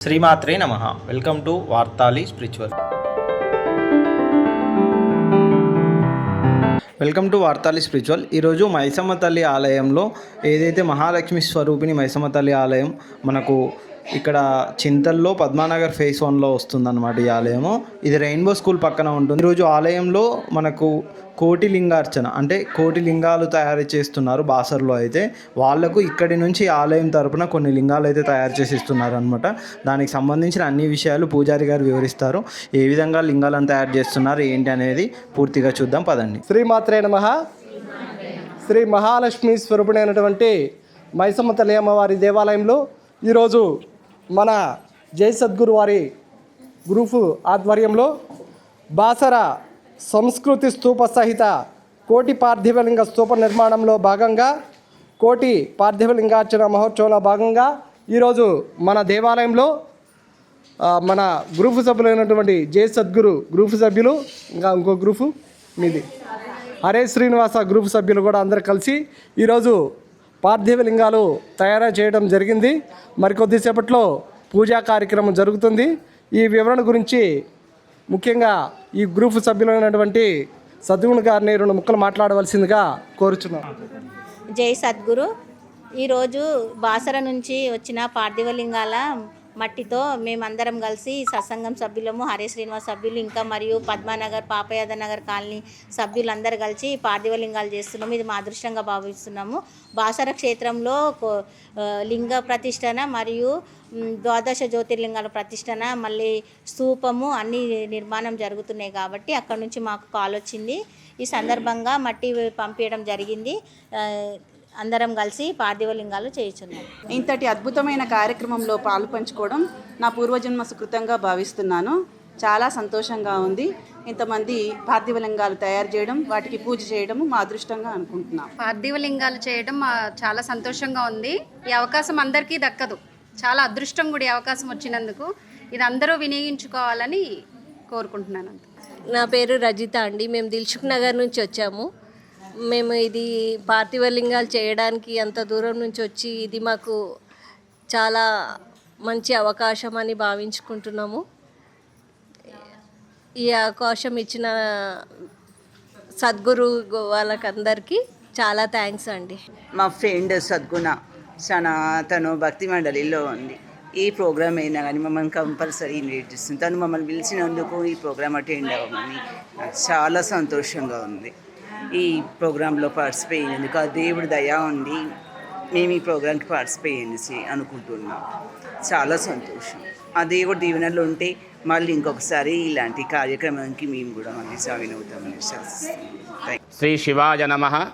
శ్రీమాత్రే నమ. Welcome to Vartali spiritual welcome to Vartali spiritual ఈరోజు మైసమ్మ తల్లి ఆలయంలో ఏదైతే మహాలక్ష్మి స్వరూపిణి మైసమ్మ తల్లి ఆలయం మనకు ఇక్కడ చింతల్లో పద్మానగర్ ఫేస్ వన్లో వస్తుందన్నమాట ఈ ఆలయము. ఇది రెయిన్బో స్కూల్ పక్కన ఉంటుంది. ఈరోజు ఆలయంలో మనకు కోటి లింగార్చన అంటే కోటి లింగాలు తయారు చేస్తున్నారు బాసర్లో అయితే. వాళ్ళకు ఇక్కడి నుంచి ఆలయం తరపున కొన్ని లింగాలు అయితే తయారు చేసి ఇస్తున్నారు అనమాట దానికి సంబంధించిన అన్ని విషయాలు పూజారి గారు వివరిస్తారు. ఏ విధంగా లింగాలను తయారు చేస్తున్నారు ఏంటి అనేది పూర్తిగా చూద్దాం. పదండి. శ్రీమాత్రే నమ. శ్రీ మహాలక్ష్మి స్వరూపుడైనటువంటి మైసమ్మ తల్లి అమ్మవారి దేవాలయంలో ఈరోజు మన జై సద్గురు వారి గ్రూపు ఆధ్వర్యంలో బాసర సంస్కృతి స్తూప సహిత కోటి పార్థివలింగ స్తూప నిర్మాణంలో భాగంగా కోటి పార్థివలింగార్చన మహోత్సవంలో భాగంగా ఈరోజు మన దేవాలయంలో మన గ్రూపు సభ్యులైనటువంటి జే సద్గురు గ్రూపు సభ్యులు ఇంకా ఇంకో గ్రూపు మీది. హరే శ్రీనివాస గ్రూప్ సభ్యులు కూడా అందరు కలిసి ఈరోజు పార్థివ లింగాలు తయారు చేయడం జరిగింది. మరికొద్దిసేపట్లో పూజా కార్యక్రమం జరుగుతుంది. ఈ వివరణ గురించి ముఖ్యంగా ఈ గ్రూప్ సభ్యులైనటువంటి సద్గుణ్ గారిని రెండు ముక్కలు మాట్లాడవలసిందిగా కోరుచున్నాం. జై సద్గురు. ఈరోజు బాసర నుంచి వచ్చిన పార్థివలింగాల మట్టితో మేమందరం కలిసి సత్సంగం సభ్యులము హరే శ్రీనివాస్ సభ్యులు ఇంకా మరియు పద్మానగర్ పాపయాద నగర్ కాలనీ సభ్యులందరూ కలిసి పార్థివలింగాలు చేస్తున్నాము. ఇది మా అదృష్టంగా భావిస్తున్నాము. బాసర క్షేత్రంలో లింగ ప్రతిష్టన మరియు ద్వాదశ జ్యోతిర్లింగాల ప్రతిష్టన మళ్ళీ స్తూపము అన్ని నిర్మాణం జరుగుతున్నాయి కాబట్టి అక్కడ నుంచి మాకు కాల్ వచ్చింది. ఈ సందర్భంగా మట్టి పంపించడం జరిగింది. అందరం కలిసి పార్థివలింగాలు చేయించున్నాం. ఇంతటి అద్భుతమైన కార్యక్రమంలో పాలు పంచుకోవడం నా పూర్వజన్మ సుకృతంగా భావిస్తున్నాను. చాలా సంతోషంగా ఉంది. ఇంతమంది పార్థివలింగాలు తయారు చేయడం వాటికి పూజ చేయడం మా అదృష్టంగా అనుకుంటున్నాం. పార్థివలింగాలు చేయడం మా చాలా సంతోషంగా ఉంది. ఈ అవకాశం అందరికీ దక్కదు. చాలా అదృష్టం కూడా ఈ అవకాశం వచ్చినందుకు ఇది అందరూ వినియోగించుకోవాలని కోరుకుంటున్నాను నా పేరు రజిత అండి. మేము దిల్సుఖ్ నగర్ నుంచి వచ్చాము. మేము ఇది పార్థివ లింగాలు చేయడానికి అంత దూరం నుంచి వచ్చి ఇది మాకు చాలా మంచి అవకాశం అని భావించుకుంటున్నాము. ఈ అవకాశం ఇచ్చిన సద్గురు వాళ్ళకందరికీ చాలా థ్యాంక్స్ అండి. మా ఫ్రెండ్ సద్గుణ చాలా తను భక్తి మండలిలో ఉంది. ఈ ప్రోగ్రామ్ అయినా కానీ మమ్మల్ని కంపల్సరీ ఇన్వైట్ చేస్తుంది. తను మమ్మల్ని పిలిచినందుకు ఈ ప్రోగ్రామ్ అటెండ్ అవ్వమని నాకు చాలా సంతోషంగా ఉంది. ఈ ప్రోగ్రాంలో పార్టిసిపేట్ అయినందుకు ఆ దేవుడి దయా ఉండి మేము ఈ ప్రోగ్రాంకి పార్టిసిపేట్ అయ్యేసి అనుకుంటున్నాం. చాలా సంతోషం. ఆ దేవుడి దీవెనలు ఉంటే మళ్ళీ ఇంకొకసారి ఇలాంటి కార్యక్రమానికి మేము కూడా మళ్ళీ సాగిన్ అవుతామని విశ్వసిస్తున్నాం. శ్రీ శివాజ నమ.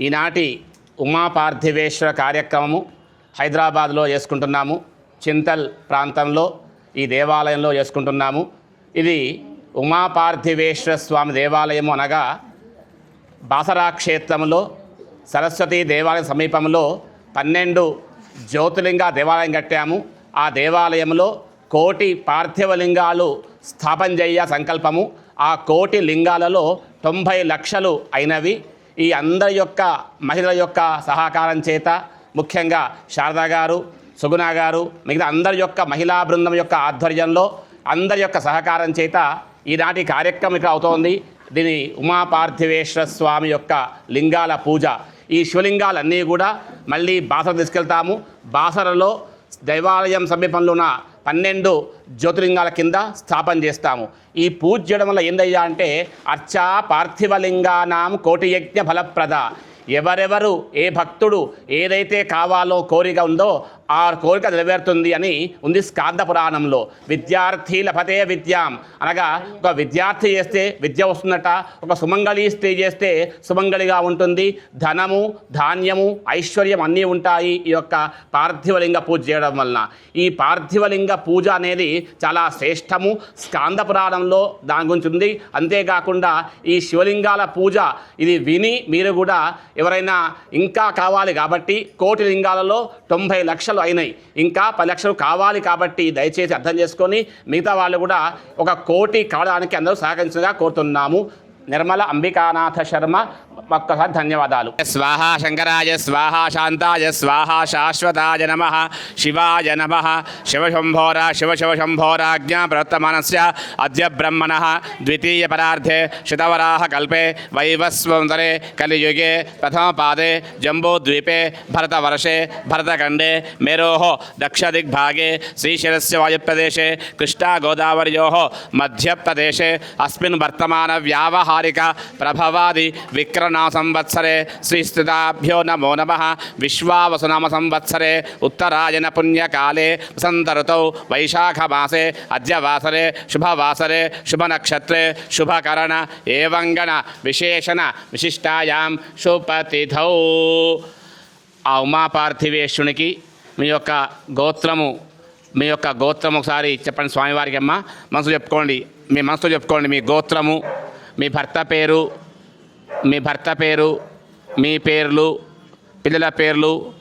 ఈనాటి ఉమా పార్థివేశ్వర కార్యక్రమము హైదరాబాద్లో చేసుకుంటున్నాము. చింతల్ ప్రాంతంలో ఈ దేవాలయంలో చేసుకుంటున్నాము. ఇది ఉమాపార్థివేశ్వర స్వామి దేవాలయము అనగా బాసరా క్షేత్రంలో సరస్వతి దేవాలయం సమీపంలో పన్నెండు జ్యోతిర్లింగ దేవాలయం కట్టాము. ఆ దేవాలయంలో కోటి పార్థివలింగాలు స్థాపన చేయ సంకల్పము. ఆ కోటి లింగాలలో తొంభై లక్షలు అయినవి. ఈ అందరి యొక్క మహిళల యొక్క సహకారం చేత ముఖ్యంగా శారదా గారు సుగుణ గారు మిగతా అందరి యొక్క మహిళా బృందం యొక్క ఆధ్వర్యంలో అందరి యొక్క సహకారం చేత ఈనాటి కార్యక్రమం ఇక్కడ అవుతోంది. దీని ఉమాపార్థివేశ్వర స్వామి యొక్క లింగాల పూజ. ఈ శివలింగాలన్నీ కూడా మళ్ళీ బాసర తీసుకెళ్తాము. బాసరలో దైవాలయం సమీపంలో ఉన్న పన్నెండు జ్యోతిర్లింగాల కింద స్థాపన చేస్తాము. ఈ పూజ చేయడం వల్ల ఏందయ్యా అంటే అర్చా పార్థివలింగానాం కోటి యజ్ఞ ఫలప్రద. ఎవరెవరు ఏ భక్తుడు ఏదైతే కావాలో కోరిక ఉందో ఆ కోరిక నెరవేరుతుంది అని ఉంది స్కాంద పురాణంలో. విద్యార్థి లభతే విద్యాం. అనగా ఒక విద్యార్థి చేస్తే విద్య వస్తుందట ఒక సుమంగళి స్త్రీ చేస్తే సుమంగళిగా ఉంటుంది. ధనము ధాన్యము ఐశ్వర్యం అన్నీ ఉంటాయి ఈ యొక్క పార్థివలింగ పూజ చేయడం వలన. ఈ పార్థివలింగ పూజ అనేది చాలా శ్రేష్టము. స్కాంద పురాణంలో దాని గురించి ఉంది. అంతేకాకుండా ఈ శివలింగాల పూజ ఇది విని మీరు కూడా ఎవరైనా ఇంకా కావాలి కాబట్టి కోటి లింగాలలో తొంభై లక్షలు అయినాయి. ఇంకా పది లక్షలు కావాలి కాబట్టి దయచేసి అర్థం చేసుకొని మిగతా వాళ్ళు కూడా ఒక కోటి కావడానికి అందరూ సహకరించగా కోరుతున్నాము. నిర్మల అంబికానాథ శర్మ ఒక్కసారి ధన్యవాదాలు స్వాహ శంకరాయ స్వాహ శాంతాయ స్వాహ శాశ్వతాయ నమ శివాయ నమ శివశంభోర శివశివశంభోరాజ్ఞా ప్రవర్తమానస్ అద్య బ్రహ్మణ ద్వితీయ పరార్థే శితవరాహ కల్పే వైవస్వంతరే కలియుగే ప్రథమ పాదే జంబూద్వీపే భరతవర్షే భరతఖండే మేరోః దక్షదిగ్భాగే శ్రీశిరస్య వాయుప్రదేశే కృష్ణాగోదావర్యోः మధ్యప్రదేశే అస్మిన్ వర్తమాన వ్యావహారిక ప్రభవాది విక్రణ వాసనా సంవత్సరే శ్రీస్థితాభ్యో నమో నమ. విశ్వావసునామ సంవత్సరే ఉత్తరాయణ పుణ్యకాలే వసంత ఋతౌ వైశాఖమాసే అద్యవాసరే శుభవాసరే శుభనక్షత్రే శుభకరణ ఏవంగణ విశేషణ విశిష్టాయాం శుభతిథౌ. ఆ ఉమాపార్థివేశ్వరునికి మీ యొక్క గోత్రము మీ యొక్క గోత్రం ఒకసారి చెప్పండి స్వామివారికి అమ్మ. మనసు చెప్పుకోండి మీ మనసు చెప్పుకోండి మీ గోత్రము మీ భర్త పేరు మీ భర్త పేరు మీ పేర్లు పిల్లల పేర్లు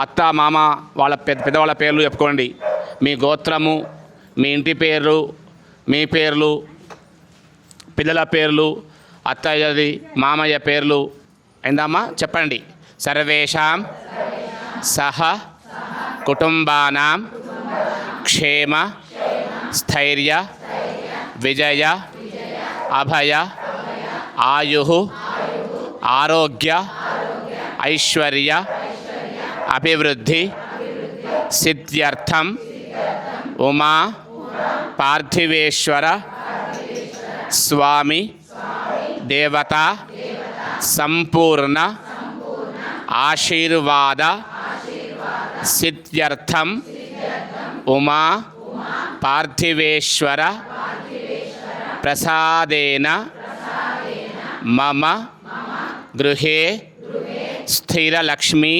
అత్త మామ వాళ్ళ పెద్ద పెద్దవాళ్ళ పేర్లు చెప్పుకోండి. మీ గోత్రము మీ ఇంటి పేర్లు మీ పేర్లు పిల్లల పేర్లు అత్తయ్యది మామయ్య పేర్లు. అయిందమ్మా? చెప్పండి. సర్వేషాం సహ కుటుంబానాం క్షేమ స్థైర్య విజయ అభయ ఆయు ఆరోగ్య ఐశ్వర్య అభివృద్ధి సిద్ధ్యర్థం ఉమా పార్థివేశ్వర స్వామి దేవత సంపూర్ణ ఆశీర్వాద సిద్ధ్యర్థం ఉమా పార్థివేశ్వర ప్రసాదేన మమ గృహే స్థిరలక్ష్మి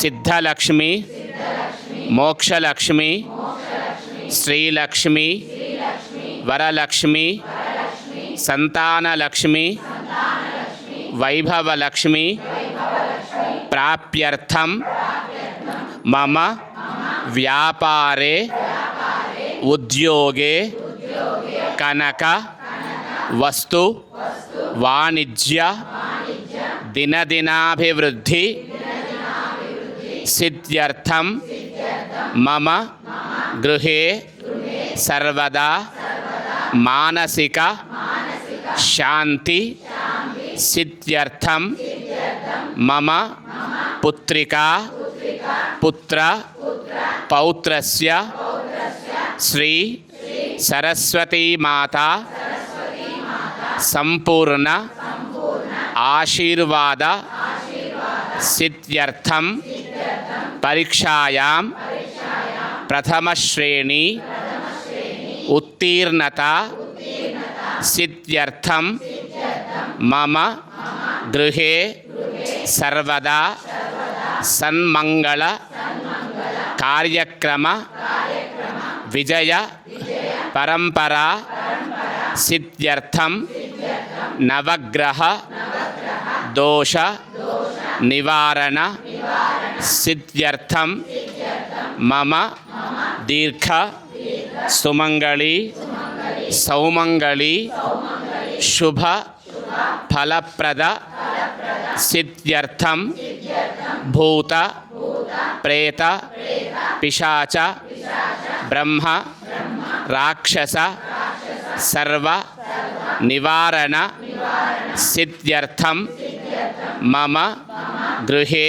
సిద్ధలక్ష్మి మోక్షలక్ష్మి శ్రీలక్ష్మి వరలక్ష్మి సంతానలక్ష్మి వైభవలక్ష్మి ప్రాప్యర్థం మమ వ్యాపారే ఉద్యోగే కనక వస్తు వాణిజ్య దినదినాభివృద్ధి సిద్ధ్యర్థం మమ గృహే సర్వదా మానసిక శాంతి సిద్ధ్యర్థం మమ పుత్రికా పుత్ర పౌత్రస్య శ్రీ సరస్వతీ మాత సంపూర్ణ ఆశీర్వాద సిద్ధ్యర్థం పరీక్షాయాం ప్రథమశ్రేణి ఉత్తీర్ణత సిద్ధ్యర్థం మమ గృహే సర్వదా సన్మంగళ కార్యక్రమ విజయ పరంపరా సిద్ధ్యర్థం నవగ్రహ దోష నివారణ సిద్ధ్యర్థం మమ దీర్ఘ సుమంగళి సౌమంగళి శుభ ఫలప్రద సిద్ధ్యర్థం భూత ప్రేత పిశాచ బ్రహ్మ రాక్షస సర్వ నివారణ సిద్ధ్యర్థం మమ గృహే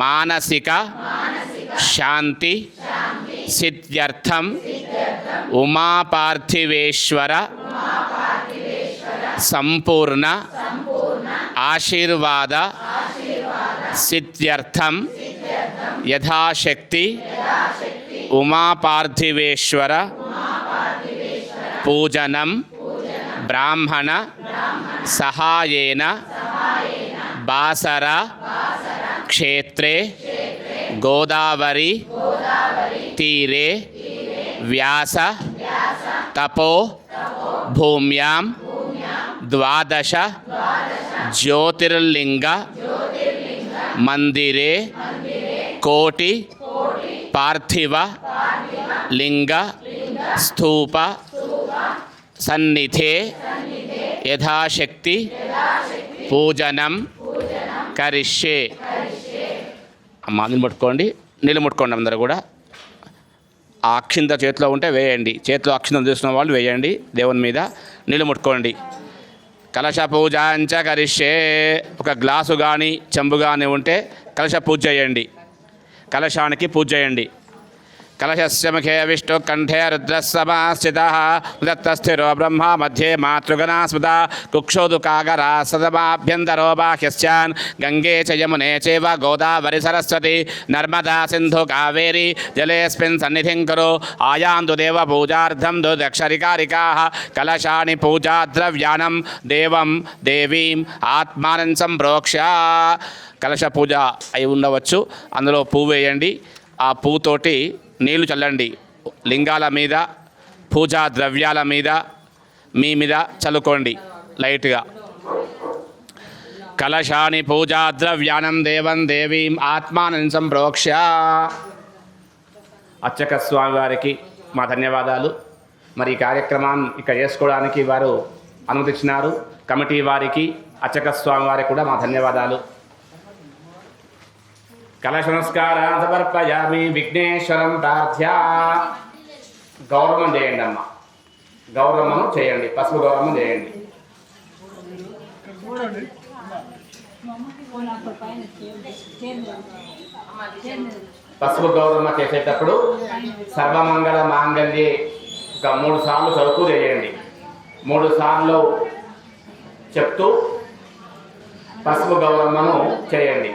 మానసిక శాంతి సిద్ధ్యర్థం ఉమాపార్థివేశ్వర సంపూర్ణ ఆశీర్వాద సిద్ధ్యర్థం యథాశక్తి ఉమాపార్థివేశ్వర పూజనం ब्राह्मण, सहायन, बासरा, क्षेत्रे, गोदावरी, तीरे, व्यास, तपो, भूम्यां, द्वादश, ज्योतिर्लिंग, मंदिरे, कोटि, पार्थिव, लिंग, स्तूप సన్నిధే యథాశక్తి పూజనం కరిష్యే. అమ్మ నీళ్ళు ముట్టుకోండి నీళ్ళు ముట్టుకోండి అందరూ కూడా. ఆ అక్షింత చేతిలో ఉంటే వేయండి. చేతిలో అక్షింతం తీసుకున్న వాళ్ళు వేయండి దేవుని మీద నీళ్ళు ముట్టుకోండి. కలశ పూజ అంచ కరిష్యే. ఒక గ్లాసు కానీ చెంబు కానీ ఉంటే కలశ పూజ చేయండి. కలశానికి పూజ చేయండి. కలశస్య ముఖే విష్ణు కంఠే రుద్రస్సమాస్థిత దత్తస్థిరో బ్రహ్మ మధ్యే మాతృగణా స్మృత కుక్షోదు కాగరా సదమాభ్యంతరో బాహ్యశ్చాన్ గంగే చ యమునే చైవ గోదావరి సరస్వతి నర్మదా సింధు కావేరి జలేస్మిన్ సన్నిధిం కురు ఆయాందు దేవ పూజార్థం దుదక్షరికారికా కలశాని పూజాద్రవ్యాణం దేవం దేవీం ఆత్మానం సంప్రోక్ష్య కలశ పూజ అయి ఉండవచ్చు. అందులో పువ్వు వేయండి. ఆ పువ్వుతోటి నీళ్ళు చల్లండి. లింగాల మీద పూజా ద్రవ్యాల మీద మీ మీద చల్లుకోండి లైట్గా. కలశాని పూజా ద్రవ్యానం దేవం దేవీం ఆత్మానం సంప్రోక్ష్య. అర్చక స్వామి వారికి మా ధన్యవాదాలు. మరి ఈ కార్యక్రమాన్ని ఇక్కడ చేసుకోవడానికి వారు అనుమతిచ్చినారు. కమిటీ వారికి అర్చక స్వామి వారికి కూడా మా ధన్యవాదాలు. కలశ సమర్పయామి విఘ్నేశ్వరం ప్రార్థ్యా గౌరవం చేయండి అమ్మ. గౌరవము చేయండి. పసుపు గౌరవం చేయండి. పసుపు గౌరమ్మ చేసేటప్పుడు సర్వమంగళ మాంగళ్యే ఒక మూడు సార్లు చదువుతూ చేయండి. మూడు సార్లు చెప్తూ పసుపు గౌరమ్మను చేయండి.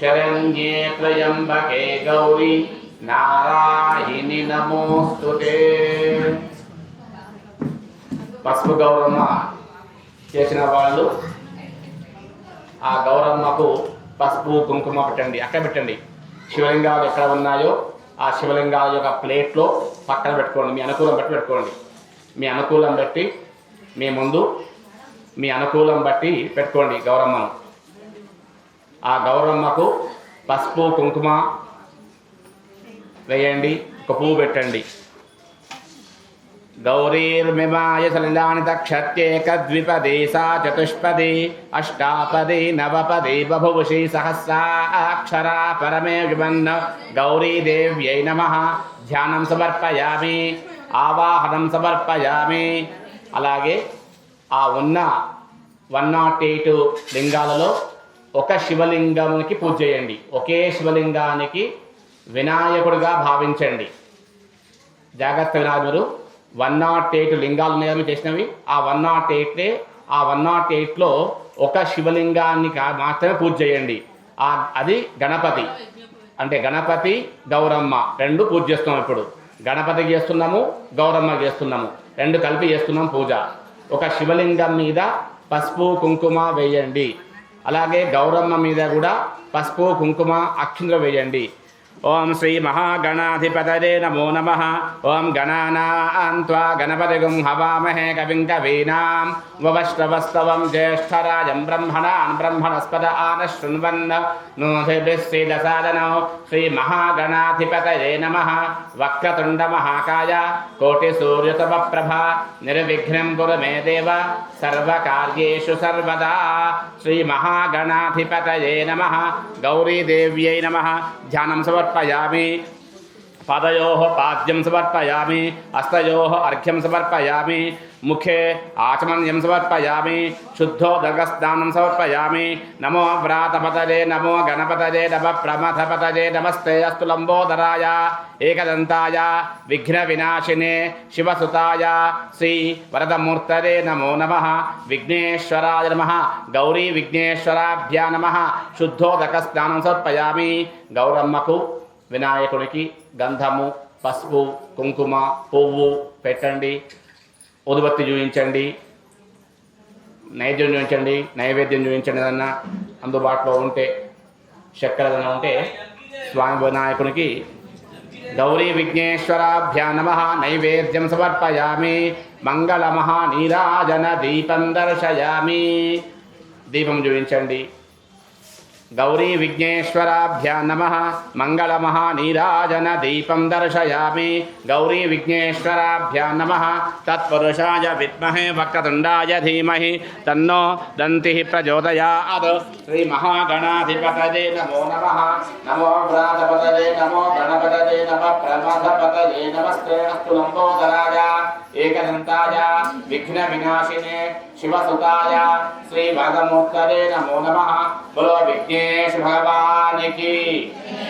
సర్వార్థసాధికే శరణ్యే త్రయంబకే గౌరీ నారాయణి నమోస్తుతే పసుపు గౌరమ్మ చేసిన వాళ్ళు ఆ గౌరమ్మకు పసుపు కుంకుమ పెట్టండి అక్కడ పెట్టండి. శివలింగాలు ఎక్కడ ఉన్నాయో ఆ శివలింగాల యొక్క ప్లేట్లో పక్కన పెట్టుకోండి మీ అనుకూలం బట్టి పెట్టుకోండి. మీ అనుకూలం బట్టి మీ ముందు మీ అనుకూలం బట్టి పెట్టుకోండి గౌరమ్మను. ఆ గౌరమ్మకు పసుపు కుంకుమ వేయండి. ఒక పువ్వు పెట్టండి. గౌరీర్మిమాయ సలిలాని తక్షత్యేకద్విపదే సా అష్టాపది నవపది నవపదే సహస్రా సహస్రాక్షరా పరమే విమన్న గౌరీదేవ్యై నమ. ధ్యానం సమర్పయామి ఆవాహనం సమర్పయామి. అలాగే ఆ ఉన్న వన్ నాట్ ఎయిట్ లింగాలలో ఒక శివలింగానికి పూజ చేయండి. ఒకే శివలింగానికి వినాయకుడిగా భావించండి. జాగ్రత్త వినాలి మీరు వన్ నాట్ ఎయిట్ లింగాలు ఉన్నాయి మీరు చేసినవి? ఆ వన్ నాట్ ఎయిట్లే ఆ వన్ నాట్ ఎయిట్లో ఒక శివలింగాన్ని కా- మాత్రమే పూజ చేయండి. ఆ అది గణపతి. అంటే గణపతి గౌరమ్మ. రెండు పూజ చేస్తున్నాం ఇప్పుడు. గణపతికి చేస్తున్నాము గౌరమ్మ చేస్తున్నాము. రెండు కలిపి చేస్తున్నాం పూజ. ఒక శివలింగం మీద పసుపు కుంకుమ వేయండి. అలాగే గౌరమ్మ మీద కూడా పసుపు కుంకుమ అక్షింద్ర వేయండి. ఓం శ్రీ మహాగణాధిపతరే నమో నమ. ఓం గణానాన్వా గణపతిగుం హవామహే కవిం కవీనాం. వవశ్రవస్తవం జ్యేష్ఠరాజం బ్రహ్మణాన్ బ్రహ్మణస్పద ఆన శృణ్వన్న నోధిభిశ్రీదసాదనో శ్రీ మహాగణాధిపతరే నమ. వక్రతుండ మహాకాయ కోటి సూర్యతమప్రభ నిర్విఘ్నం గురు మే దేవ. సర్వకార్యేషు సర్వదా. శ్రీ మహాగణాధిపతయే నమ. గౌరీదేవ్యై నమ. ధ్యానం సమర్పయామి పాదయోः పాద్యం సమర్పయామి హస్తయోः అర్ఘ్యం సమర్పయామి ముఖే ఆచమన్యం సమర్పయామి శుద్ధోదకస్నానం సమర్పయామి నమో వ్రాతపతలే నమో గణపతలే నమ ప్రమథపతలే నమస్తే అస్తు లంబోదరాయ ఏకదంతాయ విఘ్న వినాశినే శివసుతాయ శ్రీ వరదమూర్తరే నమో నమ విఘ్నేశ్వరాయ నమ గౌరీ విఘ్నేశ్వరాభ్యా నమ శుద్ధోదక స్నానం సమర్పయామి గౌరమ్మకు వినాయకుడికి గంధము పసుపు కుంకుమ పువ్వు పెట్టండి. ఉదుబత్తి చూపించండి. నైవేద్యం చూపించండి. నైవేద్యం చూపించండి ఏదన్నా అందుబాటులో ఉంటే చక్కెర ఏదైనా ఉంటే స్వామి వినాయకునికి. గౌరీ విఘ్నేశ్వరాభ్యా నమ. నైవేద్యం సమర్పయామి. మంగళమహా నీరాజన దీపం దర్శయామి. దీపం చూపించండి. గౌరీ విఘ్నేశ్వరాభ్యా నమ మంగళమహా నీరాజన దీపం దర్శయామి గౌరీ విఘ్నేశ్వరాభ్యా నమ తత్పురుషాయ విద్మహే వక్రతుండాయ ధీమహి తన్నో దంతి ప్రచోదయాత్ శ్రీ మహాగణాధిపతయే నమో నమ నమో వ్రాతపతయే నమో గణపతయే నమ ప్రమథపతయే నమస్తే అస్తు లంబోదరాయ ఏకదంతాయ విఘ్న వినాశినే శివసుతాయ శ్రీ వరదమూర్తరే నమో నమ బలో విఘ్నేశ భగవానికి